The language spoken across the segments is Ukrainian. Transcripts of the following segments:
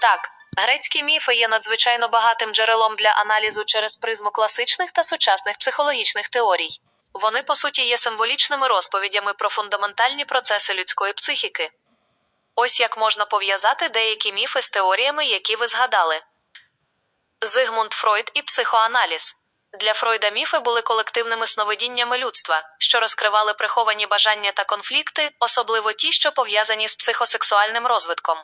Так, грецькі міфи є надзвичайно багатим джерелом для аналізу через призму класичних та сучасних психологічних теорій. Вони, по суті, є символічними розповідями про фундаментальні процеси людської психіки. Ось як можна пов'язати деякі міфи з теоріями, які ви згадали. Зигмунд Фройд і психоаналіз. Для Фройда міфи були колективними сновидіннями людства, що розкривали приховані бажання та конфлікти, особливо ті, що пов'язані з психосексуальним розвитком.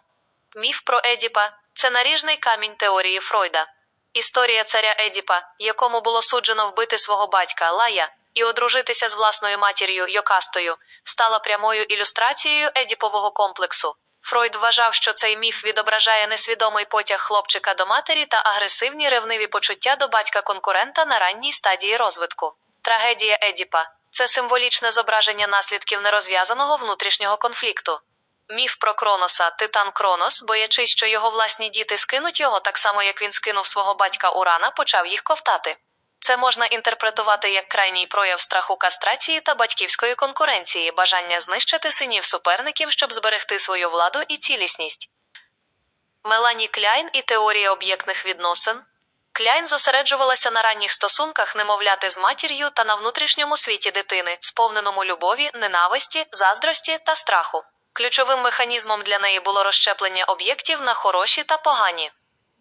Міф про Едіпа це наріжний камінь теорії Фройда. Історія царя Едіпа, якому було суджено вбити свого батька Лая і одружитися з власною матір'ю Йокастою, стала прямою ілюстрацією Едіпового комплексу. Фройд вважав, що цей міф відображає несвідомий потяг хлопчика до матері та агресивні ревниві почуття до батька конкурента на ранній стадії розвитку. Трагедія Едіпа це символічне зображення наслідків нерозв'язаного внутрішнього конфлікту. Міф про Кроноса, титан Кронос, боячись, що його власні діти скинуть його так само, як він скинув свого батька Урана, почав їх ковтати. Це можна інтерпретувати як крайній прояв страху кастрації та батьківської конкуренції, бажання знищити синів суперників, щоб зберегти свою владу і цілісність. Мелані Кляйн і теорія об'єктних відносин. Кляйн зосереджувалася на ранніх стосунках немовляти з матір'ю та на внутрішньому світі дитини, сповненому любові, ненависті, заздрості та страху. Ключовим механізмом для неї було розщеплення об'єктів на хороші та погані.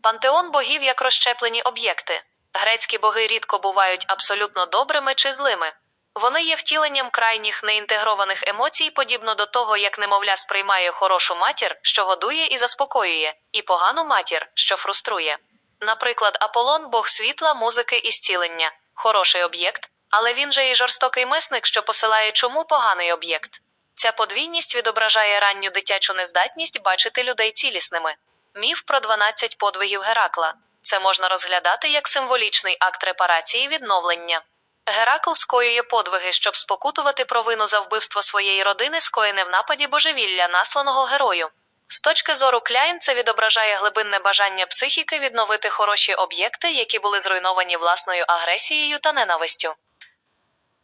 Пантеон богів як розщеплені об'єкти. Грецькі боги рідко бувають абсолютно добрими чи злими. Вони є втіленням крайніх неінтегрованих емоцій, подібно до того, як немовля сприймає хорошу матір, що годує і заспокоює, і погану матір, що фруструє. Наприклад, Аполлон бог світла, музики і зцілення, хороший об'єкт, але він же і жорстокий месник, що посилає чому поганий об'єкт. Ця подвійність відображає ранню дитячу нездатність бачити людей цілісними. Міф про 12 подвигів Геракла. Це можна розглядати як символічний акт репарації відновлення. Геракл скоює подвиги, щоб спокутувати провину за вбивство своєї родини, скоєне в нападі божевілля, насланого герою. З точки зору Кляйн це відображає глибинне бажання психіки відновити хороші об'єкти, які були зруйновані власною агресією та ненавистю.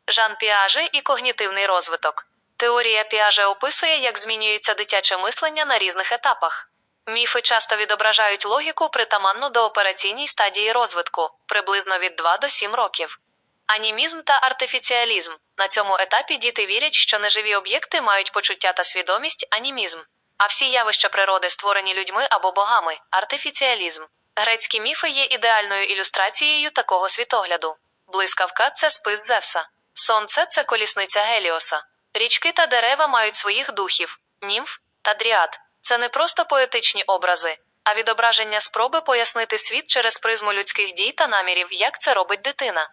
Жан Піаже і когнітивний розвиток. Теорія Піаже описує, як змінюється дитяче мислення на різних етапах. Міфи часто відображають логіку притаманну до операційній стадії розвитку приблизно від 2 до 7 років. Анімізм та артифіціалізм. На цьому етапі діти вірять, що неживі об'єкти мають почуття та свідомість анімізм. А всі явища природи створені людьми або богами артифіціалізм. Грецькі міфи є ідеальною ілюстрацією такого світогляду. Блискавка це спис Зевса. Сонце це колісниця Геліоса. Річки та дерева мають своїх духів, німф та дріад. Це не просто поетичні образи, а відображення спроби пояснити світ через призму людських дій та намірів, як це робить дитина.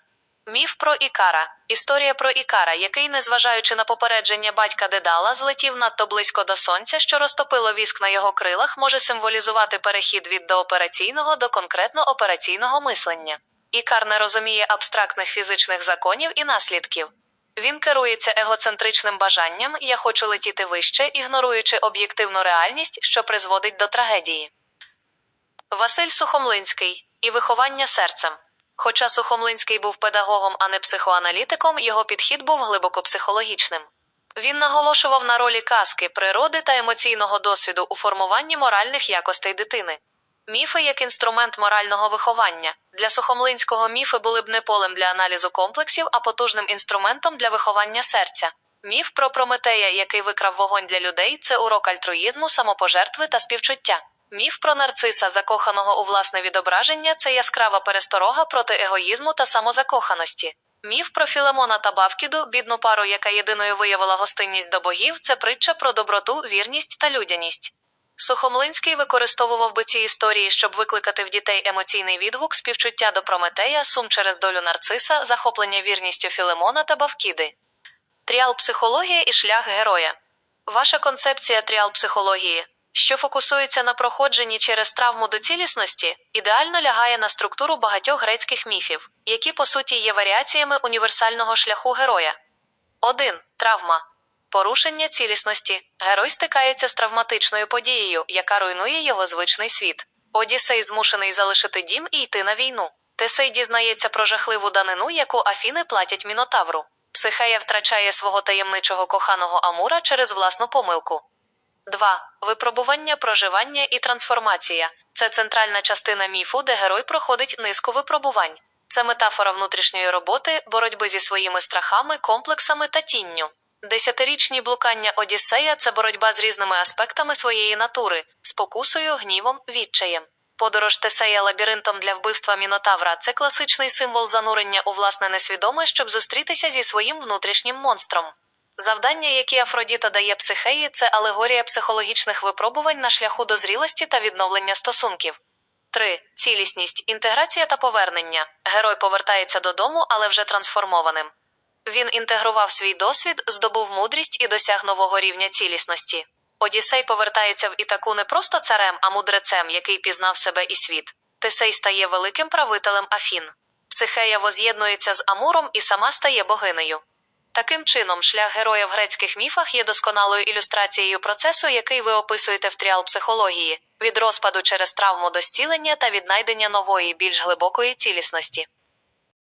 Міф про Ікара. Історія про Ікара, який, незважаючи на попередження батька Дедала, злетів надто близько до сонця, що розтопило віск на його крилах, може символізувати перехід від доопераційного до конкретно операційного мислення. Ікар не розуміє абстрактних фізичних законів і наслідків. Він керується егоцентричним бажанням Я хочу летіти вище, ігноруючи об'єктивну реальність, що призводить до трагедії. Василь Сухомлинський і виховання серцем. Хоча Сухомлинський був педагогом, а не психоаналітиком, його підхід був глибоко психологічним. Він наголошував на ролі казки, природи та емоційного досвіду у формуванні моральних якостей дитини. Міфи як інструмент морального виховання. Для Сухомлинського міфи були б не полем для аналізу комплексів, а потужним інструментом для виховання серця. Міф про Прометея, який викрав вогонь для людей, це урок альтруїзму, самопожертви та співчуття. Міф про нарциса, закоханого у власне відображення, це яскрава пересторога проти егоїзму та самозакоханості. Міф про Філемона та Бавкіду, бідну пару, яка єдиною виявила гостинність до богів, це притча про доброту, вірність та людяність. Сухомлинський використовував би ці історії, щоб викликати в дітей емоційний відгук, співчуття до Прометея, сум через долю нарциса, захоплення вірністю Філемона та Бавкіди. Тріал психологія і шлях героя. Ваша концепція тріал психології, що фокусується на проходженні через травму до цілісності, ідеально лягає на структуру багатьох грецьких міфів, які по суті є варіаціями універсального шляху героя. 1. Травма. Порушення цілісності. Герой стикається з травматичною подією, яка руйнує його звичний світ. Одіссей змушений залишити дім і йти на війну. Тесей дізнається про жахливу данину, яку Афіни платять Мінотавру. Психея втрачає свого таємничого коханого Амура через власну помилку. 2. Випробування, проживання і трансформація. Це центральна частина міфу, де герой проходить низку випробувань. Це метафора внутрішньої роботи, боротьби зі своїми страхами, комплексами та тінню. Десятирічні блукання Одіссея це боротьба з різними аспектами своєї натури, спокусою, гнівом, відчаєм. Подорож Тесея лабіринтом для вбивства Мінотавра це класичний символ занурення у власне несвідоме, щоб зустрітися зі своїм внутрішнім монстром. Завдання, які Афродіта дає психеї, це алегорія психологічних випробувань на шляху до зрілості та відновлення стосунків. 3. Цілісність, інтеграція та повернення. Герой повертається додому, але вже трансформованим. Він інтегрував свій досвід, здобув мудрість і досяг нового рівня цілісності. Одіссей повертається в Ітаку не просто царем, а мудрецем, який пізнав себе і світ. Тесей стає великим правителем Афін. Психея воз'єднується з Амуром і сама стає богинею. Таким чином, шлях героя в грецьких міфах є досконалою ілюстрацією процесу, який ви описуєте в тріал психології, від розпаду через травму до зцілення та віднайдення нової, більш глибокої цілісності.